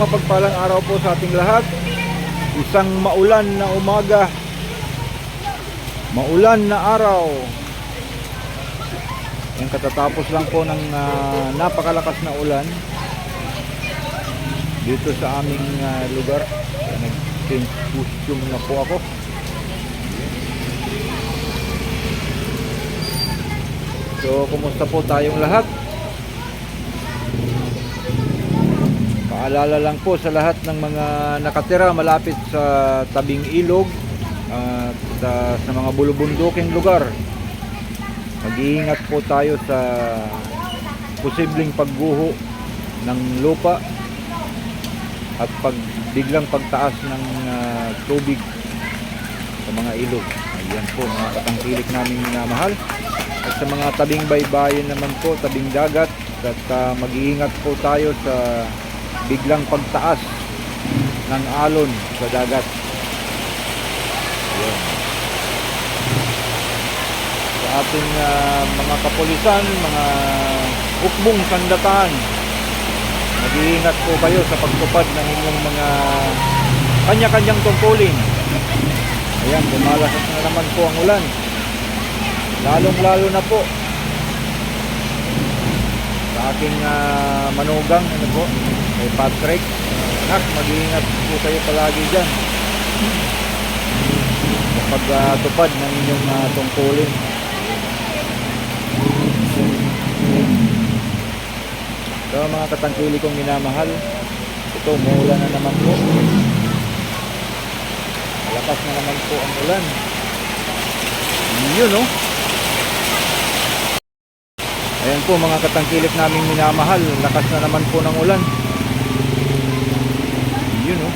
mapagpalang araw po sa ating lahat. Isang maulan na umaga. Maulan na araw. Yan katatapos lang po ng ah, napakalakas na ulan dito sa aming ah, lugar. Kaya Nag-change costume na po ako. So, kumusta po tayong lahat? Paalala lang po sa lahat ng mga nakatira malapit sa tabing ilog at ah, sa mga bulubunduking lugar. Mag-iingat po tayo sa posibleng pagguho ng lupa at pag biglang pagtaas ng ah, tubig sa mga ilog. Ayan po mga katangkilik namin minamahal. At sa mga tabing baybayin naman po, tabing dagat at ah, mag-iingat po tayo sa biglang pagtaas ng alon sa dagat. Ayan. Sa ating ah, mga kapulisan, mga ukbong sandatan, mag-iingat po kayo sa pagtupad ng inyong mga kanya-kanyang tungkulin. Ayan, bumalasas na naman po ang ulan. Lalong-lalo na po sa aking ah, manugang, ano po, kay Patrick. Nak, mag-iingat po kayo palagi dyan. Sa pagtupad ng inyong ah, tungkulin. So mga katangkili kong minamahal, ito umuulan na naman po. Malakas na naman po ang ulan. Yun oh. Ayan po mga katangkilik naming minamahal, lakas na naman po ng ulan. Yun oh.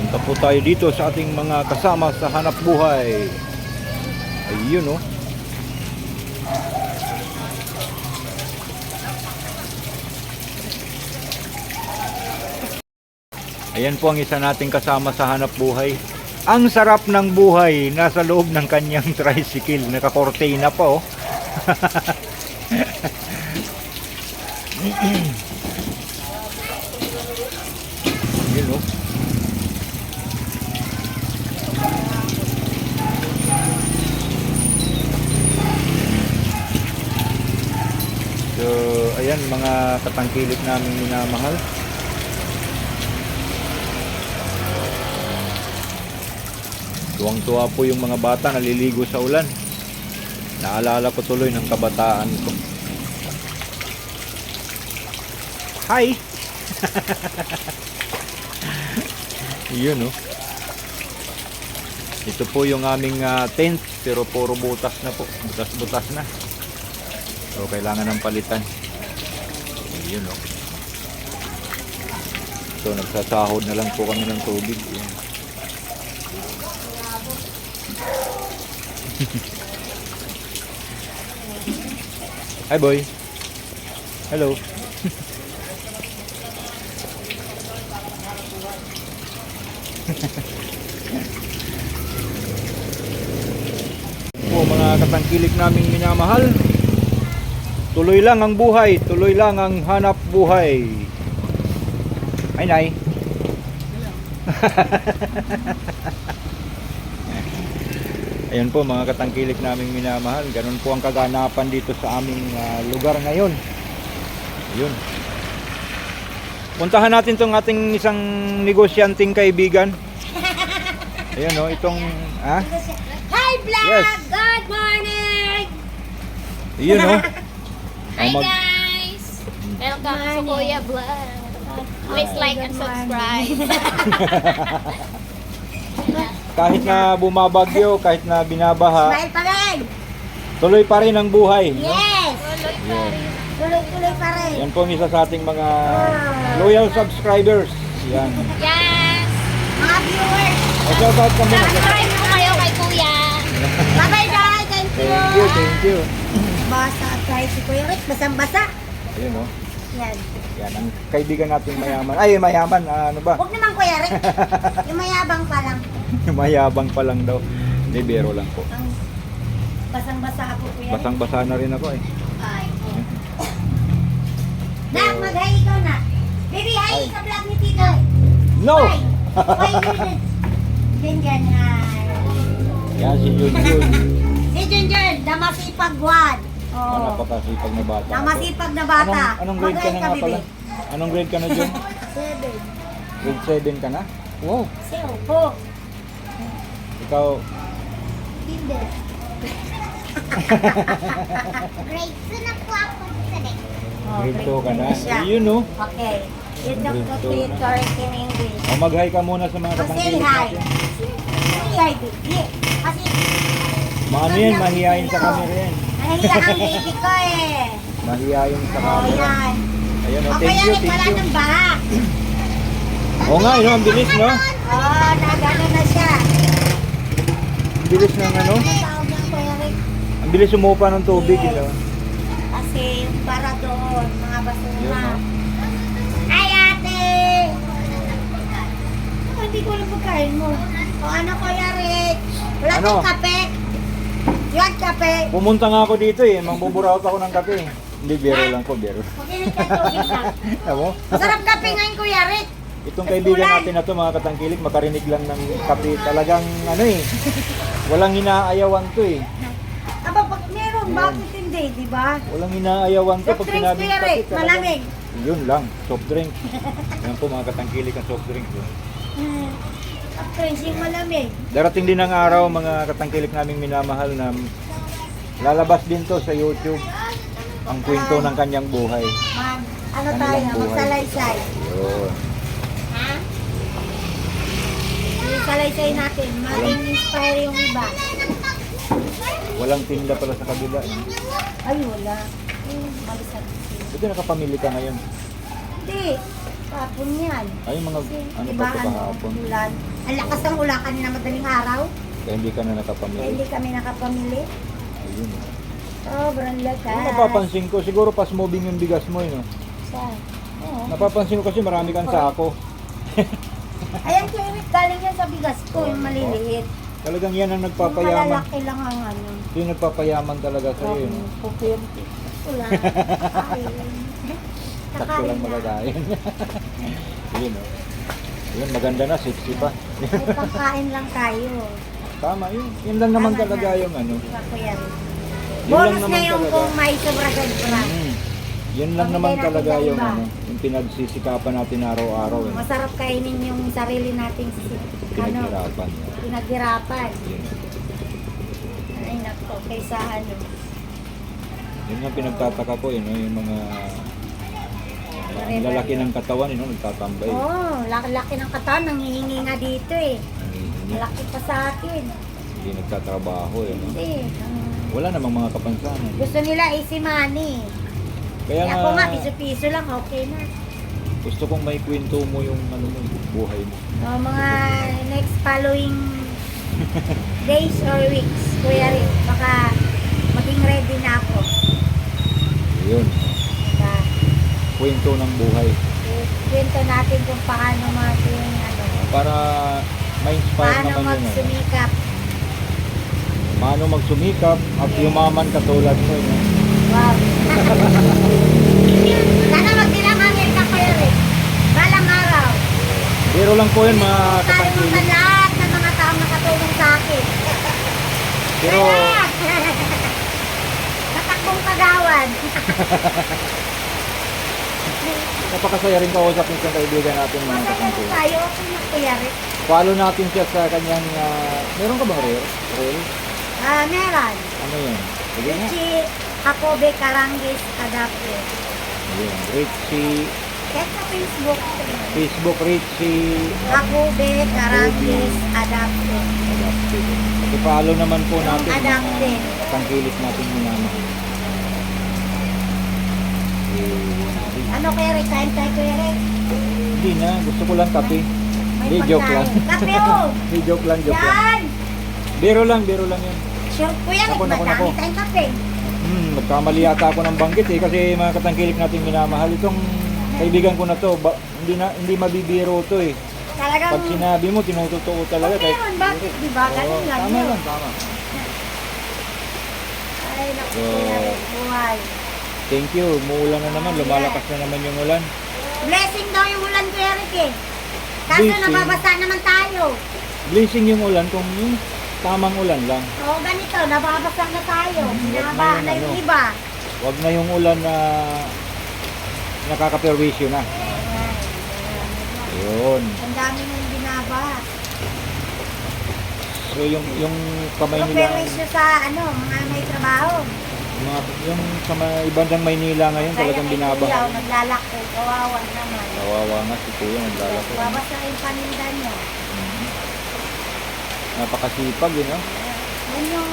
Punta po tayo dito sa ating mga kasama sa hanap buhay. Ayun oh. Ayan po ang isa nating kasama sa hanap buhay. Ang sarap ng buhay nasa loob ng kanyang tricycle. Nakakortina pa oh. Oh. So, ayan mga katangkilik namin minamahal. Tuwang-tuwa po yung mga bata naliligo sa ulan. Naalala ko tuloy ng kabataan ko. Hi! Yun oh. Ito po yung aming ah, tent pero puro butas na po. Butas-butas na. So kailangan ng palitan. Yun oh. So nagsasahod na lang po kami ng tubig. Yun. Hi boy. Hello. po mga katangkilik naming minamahal. Tuloy lang ang buhay, tuloy lang ang hanap buhay. Ay nay. Ayan po mga katangkilik naming minamahal. Ganun po ang kaganapan dito sa aming ah, lugar ngayon. Ayun. Puntahan natin tong ating isang negosyanteng kaibigan. Ayan o, itong... Ah? Hi vlog! Yes. Good morning! Yun o. Hi mag- guys! Welcome to Kuya Vlog. Please like and subscribe. kahit na bumabagyo, kahit na binabaha, Smile pa rin! tuloy pa rin ang buhay. no? Yes! Yan. Tuloy-tuloy pa rin! Yan po ang isa sa ating mga loyal subscribers. Yan. yes! Mga viewers! O shout out ka muna. Subscribe po kayo kay Kuya. Bye-bye guys! Thank you! Thank you, thank you. Basa at kahit si Kuya Rick, basang-basa. Ayun o. Yan. Yan, ang kaibigan nating mayaman. Ay, mayaman, ah, ano ba? Huwag naman Kuya Rick. Yung mayabang pa lang. Mayabang pa lang daw. Hindi, biro lang po. Ang basang-basa ako, Kuya Rick. Basang-basa na rin ako eh. Ay, oh. Nak, mag-hi ikaw na. Baby, hi Hi. sa vlog ni Tito. No! Hi. Hi, Junjun. Junjun, hi. Yan si Yun. Si Junjun, na masipag wad. Oh. Oh. Napakasipag na bata. Na masipag na bata. Anong, anong grade ka na nga pala? Anong grade ka na Jun? Seven. Grade 7 ka na? Wow! Seo po. Ikaw, Tinder. Grade 2 na po ako today. Oh, grade 2 ka na? Yun no? Okay. Yun ang correct in English. O mag-hi ka muna sa mga Oh, say katangkilik hi. natin. Say hi, baby. Kasi, Mga ano yan, mahihayin sa camera yan. nahiya ang baby ko eh. Mahihayin sa Oh, camera. yan. Ayun o, O thank you, rin wala thank you. ng baha. Oo nga, no, ang bilis no? Oh, nagano na siya. Ang bilis ng ano? Ang tawag ng Kuya Rick. Ang bilis umupa ng tubig, Yes. you know? Kasi yung para doon, mga Yun, basura. no? Ay, ate! Oh, hindi ko alam pagkain mo. O ano, Kuya Rick? Wala Ano? kang kape? Yan, kape. Pumunta nga ako dito eh, mangbuburaot ako ng kape. Hindi, biro lang po, biro. Makinig ka tubig na. Amo? Masarap kape ngayon, Kuya Rick. Itong kaibigan natin na to mga katangkilik, makarinig lang ng kape. Talagang ano eh, walang hinaayawan to eh. Aba, pag meron, bakit hindi, di ba? Walang hinaayawan to Soft pag drinks, sinabing Kuya kape. Rick, talagang- malamig. Yun lang, soft drink. Yan po mga katangkilik ang soft drink. eh. Hmm. Yung malamig. Darating din ang araw mga katangkilik naming minamahal na lalabas din to sa YouTube ang kwento ng kanyang buhay. Mag, ano Kanilang tayo, buhay. magsalaysay. Yun. Ha? Yung salaysay natin, maging inspire yung iba. Walang tinda pala sa kabila. Eh. Ay, wala. Malisag. Buti nakapamili ka ngayon. Hindi. Kapon yan. Ay, mga Kasi, ano diba, pa ito kahapon. ulan. Ang lakas ng ulan kanina madaling araw. Kaya hindi ka na Kaya nakapamili. hindi kami nakapamili. Ayun. Sobrang lakas. Yung napapansin ko, siguro fast moving yung bigas mo, eh, no? Saan? Oo. Napapansin ko kasi marami kang sako. Ayan, Rick, galing yan sa bigas ko, yung maliliit. Talagang yan ang Yung nagpapayaman. malalaki lang ang ano. Yung nagpapayaman talaga sa iyo, no? Pupirti. Wala. Kain. Kakain lang na. magagain. Yun, no? Yun, maganda na, sexy pa. May pangkain lang tayo. Tama, yun. Yun lang naman Tama talaga na. yung ano. Di ba, Kuya Rick? Yun lang Bonus na naman yung talaga. kung may sobra-sobra. Mm. Yun lang naman natin talaga sa yung iba. ano, yung pinagsisikapan natin araw-araw. Eh. Masarap kainin yung sarili nating si, ano, Pinaghirapan. pinaghirapan. Yun. Ay, nako, kaysa ano. Yun nga pinagtataka ko, yun, no? yung mga ang lalaki ng katawan, yun, no? nagtatambay. Oo, oh, laki-laki ng katawan, nangihingi nga dito eh. Nangihingi. Malaki pa sa akin. Hindi nagtatrabaho. Eh, no? Hindi. ang Wala namang mga kapansanan. gusto nila easy money. Kaya Kaya nga, ako nga, piso-piso lang, okay na. gusto kong may kwento mo yung ano mo, buhay mo. No, mga next following days or weeks, Kuya Rick, baka maging ready na ako. Yun, Diba? Kwento ng buhay. Kwento natin kung paano natin, ano, Para ma-inspire paano naman yun. Ano? magsumikap. Paano magsumikap at Yes. yumaman katulad mo. eh, No? Wow. Sana magdilang hangin ka, Kuya Rick. Balang araw. Biro lang po yun mga Tayo sa lahat ng mga taong nakatulong sa akin. Pero Tatakbong kagawan. napakasaya rin kausap ng isang kaibigan natin mga kapangkilik. tayo. Okay na, Kuya Rick. Follow natin siya sa kanyang, ah, meron ka bang reel? Reel? Ah, meron. Ano yun? Sige nga. Richie Jacobe Carangis Adapter. Ayun. Richie, Kahit sa Facebook, Facebook Richie Jacobe Carangis Adapter. Adapted. I-follow naman po natin Adapted. mga tangkilik natin minamahal. Ano kaya Rick? Kain tayo Kuya Rick? Hindi na, gusto ko lang kape. Hindi, joke lang. Kape oh! Hindi, joke lang, joke lang. Yan! Biro lang, biro lang yan. Sure, Kuya Rick, Naku, naku, madami tayong kape. Hmm, magkamali yata ako ng banggit eh kasi mga katangkilik natin minamahal itong kaibigan ko na to, ba, hindi na hindi mabibiro to eh. Talagang, Pag sinabi mo, tinutotoo talaga. Pag meron, bakit? Di ba? Ganun lang Tama lang, tama. Ay, naku, So, buhay. Thank you. Umuulan na naman. Lumalakas na naman yung ulan. Blessing daw yung ulan, Kuya Rick eh. Kaso Blessing? nababasa naman tayo. Blessing yung ulan kung yung tamang ulan lang. Oo, ganito, nababasa na tayo. Hmm, Binaba wag na yung ano. iba. Huwag na yung ulan na nakakaperwisyo na. Yun. Ang dami nang binaba. So yung yung kamay nila, perwisyo sa ano, mga may trabaho. Mga, yung sa may bandang Maynila ngayon talagang Kaya binabaha. kuyaw, naglalako, kawawa naman. Kawawa nga si Kuya naglalako. Babasa yung paninda niya. Mhm. Napakasipag yun, no? Yan yung,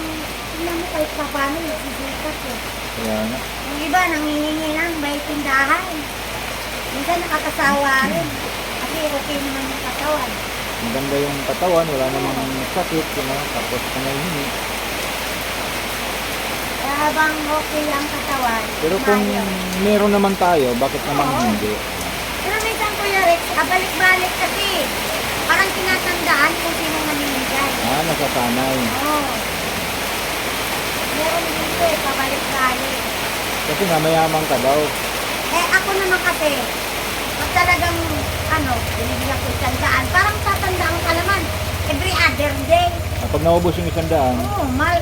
tingnan mo kahit pa paano, nagsisikat eh. Kaya nga. Yung iba, nangihingi lang, may tindahan. Minsan nakakasawa rin. Kasi okay naman yung katawan. Maganda yung katawan, wala namang sakit, you know? tapos nangihingi. Habang okay ang katawan, Pero kung ayaw. meron naman tayo, bakit naman Oo. hindi? Pero minsan Kuya Rex, abalik-balik kasi. Parang tinatandaan kung sino naninigay. Ah, nasasanay. Oo. Meron dito eh, pabalik-balik. Kasi nga mayamang ka daw. Eh ako naman kasi, pag talagang, ano, binibigyan ko isang daan, parang tatandaan ka naman. Every other day. Ah, Pag naubos yung isang daan, Oo, mal.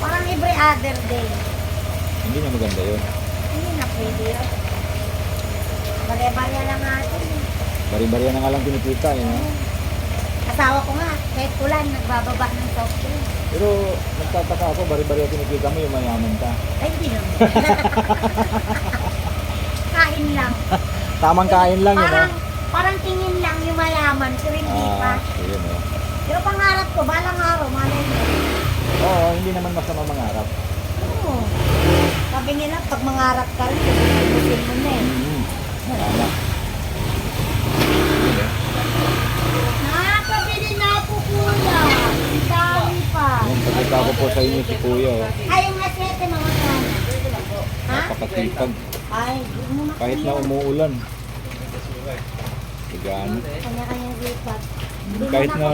Parang every other day. hindi na maganda yun. Hindi na pwede yun. Barya-barya lang natin. eh. Bari-bari na nga lang kinikita, you know? Asawa ko nga, kahit ulan, nagbababa ng soft drink. Pero nagtataka ako, bari-bari ang kinikita mo yung mayaman ka. Ay, hindi naman. Kain lang. Tamang kain lang, yun, no? Parang, parang tingin lang yung mayaman, pero hindi pa. Ah, so yun, oh. Pero pangarap ko, balang araw, malay mo. Oo, hindi naman masama mangarap. Oo. Sabi nila, pag mangarap ka rin, tutubusin mo na eh. Mm-hmm. Tama. Nakakabili na ako, kuya. Ang dami pa. Yung pagkita ko po sa inyo si Kuya, oh. Ay, yung asete, mga kan. Ha? Napakasipag. Ay, di mo Kahit na umuulan. Tigaan. Kanya-kanya lipat. Kahit na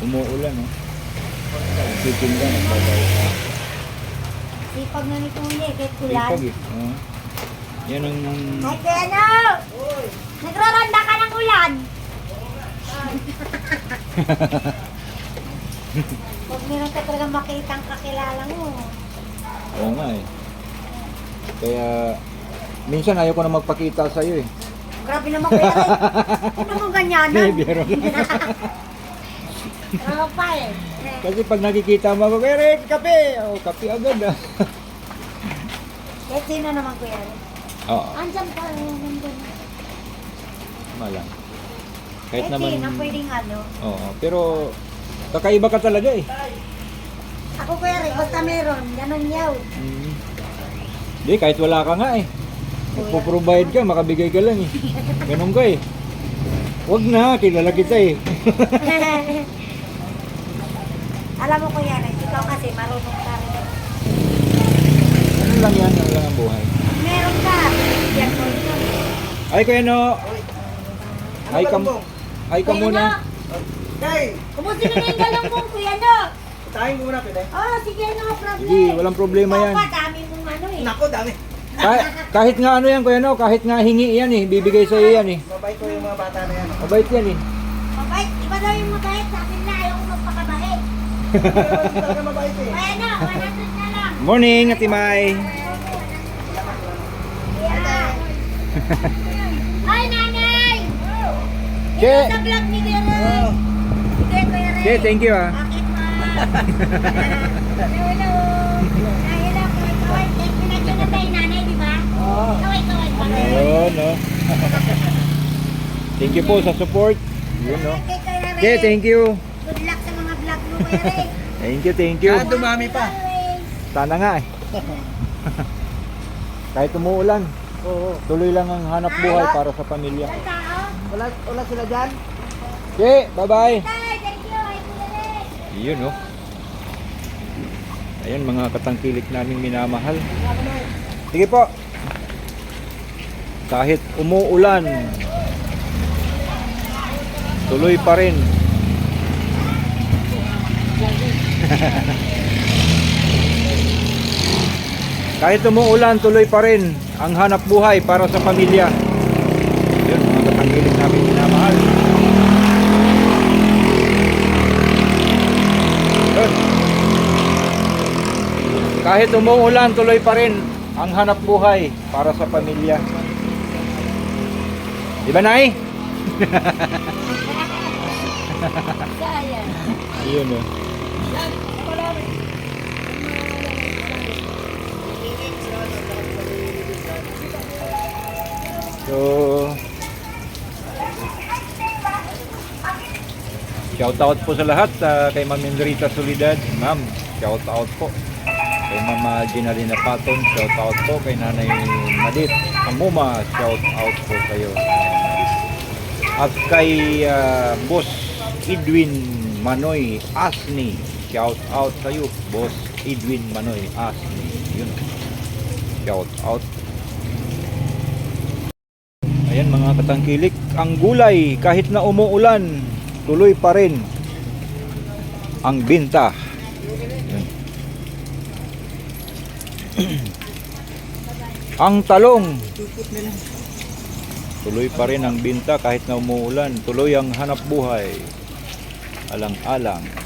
umuulan, oh. Nagtitinda, nagbabaw. Sipag na ni kuya, kahit kulan. Sipag, eh. Oh. Yan ang... Kaya ano? Nagraranda ka ng ulan. Huwag meron ka talaga makitang kakilala mo. Oo nga, eh. Kaya... Minsan ayaw ko na magpakita sa iyo eh. Grabe naman Ray. Ano mo ganyan? Hindi, biro Ano pa eh. Kasi pag nakikita mo ako, Kuya Rick, kape! Oh, kape agad ah. Kahit sino naman kuya Ray. Oo, Andyan pa. Nandun. tama lang. Kahit naman... sino pwedeng ano. Oo, pero kakaiba ka talaga eh. Ako kuya Ray, basta meron. Ganun yaw. Mm. Hindi, kahit wala ka nga eh. Nagpo-provide ka, makabigay ka lang eh. Ganun ka eh. Wag na, kilala kita eh. Alam mo kuya ikaw kasi marunong ka rin. Ano lang yan, ano lang ang buhay. Meron ka. Bibigyan mo yun. Ay, Kuya No! Ay ka, ay ka muna. No, Day! Kumusta na yung galunggong kuya no? Tayo muna, pwede. Oh, sige, no problem. Sige, walang problema Ikaw yan. pa, dami mong ano eh. Nako, dami. Kahit, kahit nga ano yan, Kuya No, kahit nga hingi yan eh, bibigay sa iyo yan eh. Mabait ko yung mga bata na yan. Mabait yan eh. Mabait, iba daw yung mabait sa akin Morning, Ate Mai. Ay, nanay! Che, Sa vlog ni Kuya Ray. che, thank you ah. Hello. Ay, hello. Kaway, kaway. Pinagyan na tayo nanay, di ba? Oo. Kaway. Ayun, no. Thank you po sa support. Yun, no. Okay, thank you. Good luck sa mga vlog mo, Kuya Ray. Thank you, thank you. Ah, dumami pa. Sana nga eh. Kahit umuulan, Oo. tuloy lang ang hanap buhay para sa pamilya. Wala, wala sila dyan? Che, bye-bye. Yun, no. Ayun, mga katangkilik naming minamahal. Sige po. Kahit umuulan, tuloy pa rin. Kahit umuulan, tuloy pa rin ang hanap buhay para sa pamilya. Yun, mga katanggilik namin minamahal. Yun. Kahit umuulan, tuloy pa rin ang hanap buhay para sa pamilya. Di ba, Nay? Sayang. Yun oh. So, shout out po sa lahat ah, kay Ma'am Enrita Solidad. Ma'am, shout out po. Kay Mama Ginalina Paton, shout out po. Kay Nanay Madit Amuma, shout out po kayo. At kay ah, Boss Edwin Manoy Asni, shout out sa iyo, Boss Edwin Manoy Asni. Yun. Shout out. Ayan mga katangkilik, ang gulay kahit na umuulan, tuloy pa rin ang binta. Ang talong, tuloy pa rin ang binta kahit na umuulan, tuloy ang hanap buhay. Alang-alang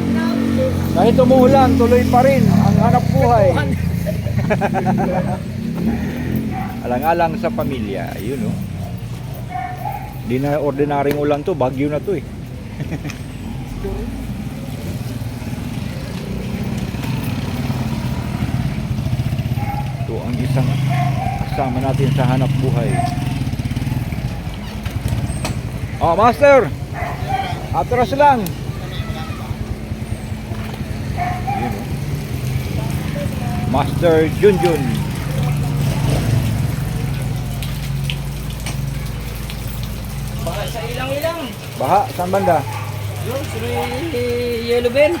Kahit umuulan, tuloy pa rin ang hanap buhay. Alang-alang sa pamilya, yun oh. Di na ordinaryong ulan to, bagyo na to eh. Ito ang isang kasama natin sa hanap buhay. Oh, master! Atras lang! Yun, oh. Master Junjun. Baka sa ilang-ilang. Baha, saan banda? Yun, yellow bell.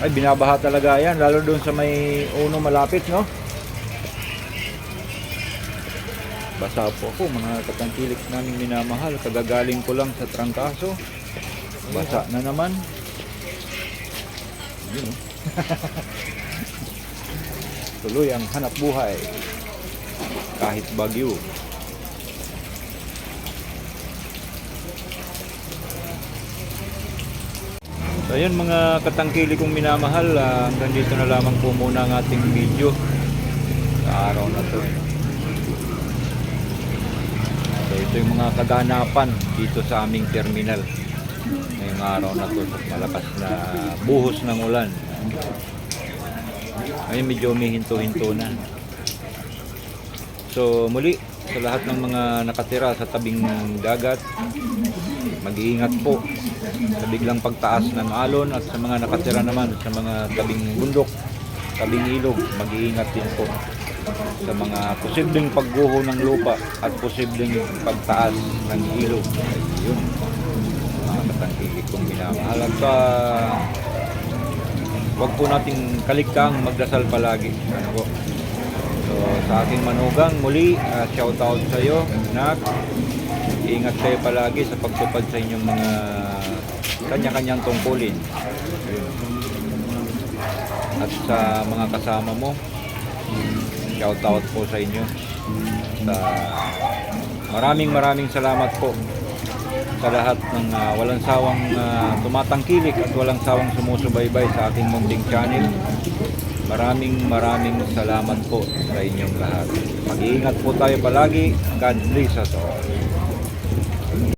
Ay, binabaha talaga yan, lalo doon sa may uno malapit, no? Basa po ako, mga katangkilik namin minamahal. Kagagaling ko lang sa trangkaso. Basa na naman. Yun. Tuloy ang hanap buhay. Kahit bagyo. So ayun mga katangkili kong minamahal, ah, hanggang dito na lamang po muna ang ating video sa araw na to. So ito yung mga kaganapan dito sa aming terminal ngayong araw na to malakas na buhos ng ulan. Ngayon medyo humihinto-hinto na. So muli sa lahat ng mga nakatira sa tabing dagat, mag-iingat po sa biglang pagtaas ng alon at sa mga nakatira naman sa mga tabing bundok, tabing ilog, mag-iingat din po sa mga posibleng pagguho ng lupa at posibleng pagtaas ng ilog. Yun, mga katangkilik kong minamahal. At ah, wag po nating kaligtang magdasal palagi. Ano po? So, sa aking manugang, muli, uh, shout out sa iyo, Nak. Ingat kayo palagi sa pagtupad sa inyong mga kanya-kanyang tungkulin. At sa mga kasama mo, shout out po sa inyo. Sa maraming maraming salamat po sa lahat ng ah, walang sawang ah, tumatangkilik at walang sawang sumusubaybay sa aking munting channel. Maraming maraming salamat po sa inyong lahat. Mag-iingat po tayo palagi. God bless us all.